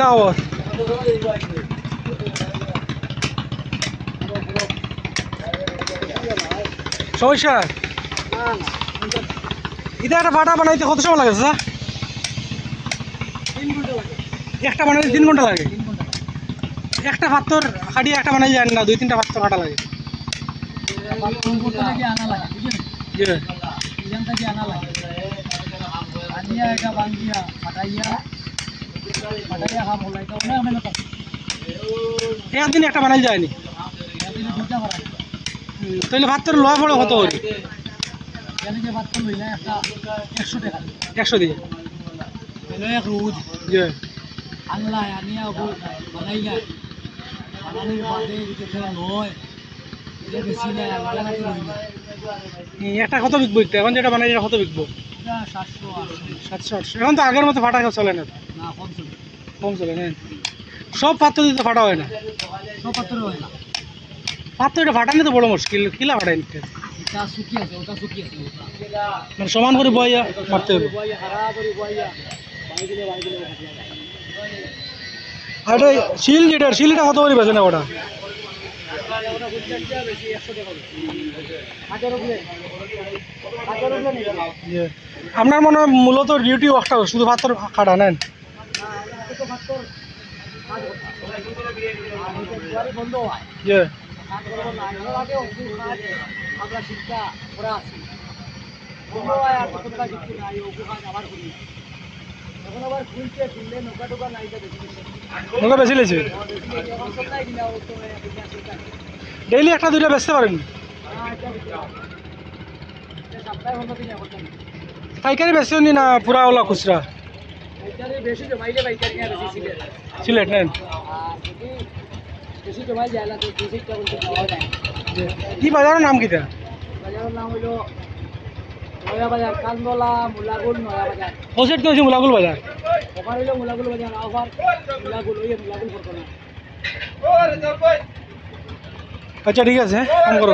খবর সমস্যা? এটা একটা ভাটা বানাইতে কত সময় লাগে স্যার একটা বানাইতে তিন ঘণ্টা লাগে। একটা পাত্তর খাটিয়ে একটা বানাই যায় না, দুই তিনটা পাত্তর কাটা লাগে। জি। একদিন একটা বানাই যায়নি। হুম, ভাত তোর লোয়া বড় কত করি? একশো দিয়ে। এক রোজ জি আনলাই আনিয়া ওকে বানাইলা বানানোর বাদে যেটা নয় এটা একটা কত বিকবো একটু? এখন যেটা বানাই এটা কত বিকবো? সাতশো আটশো। এখন তো আগের মতো ফাটা চলে না। কম চলে কম সব পাত্র দিতে ফাটা হয় না। সব পাত্র হয় না। পাত্র এটা ফাটানি তো বড় মুশকিল। কিলা ফাটাই নিতে এটা শুকি আছে ওটা শুকি আছে। মানে সমান করে বইয়া মারতে হবে। আর এটা শিল যেটা শিলটা কত করে বেছে না ওটা। আপনার মনে হয় মূলত ডিউটি ওয়ার্কটা শুধু পাত্র কাটা নেন? আমরা শিক্ষা করা আছি নৌকা বেশি লেছে। ডেইলি একটা, দুইটা বেচতে পারেন। পাইকারি বেশি নি পুরা ওলা খুচরা? বেশি জমাইলে বাইকারি নিয়ে বেশি ছিল সিলেট নেন আর যদি বেশি জমাই যায় না তো দুশো টাকা বলতে পাওয়া যায় যে কি বাজারের নাম কিটা বাজারের নাম হইল নয়া বাজার কান্দলা মুলাগুল নয়া বাজার ওসেট তো হচ্ছে মুলাগুল বাজার ওখানে হইল মুলাগুল বাজার আবার মুলাগুল ওই মুলাগুল বর্তমান আচ্ছা ঠিক আছে কাম করো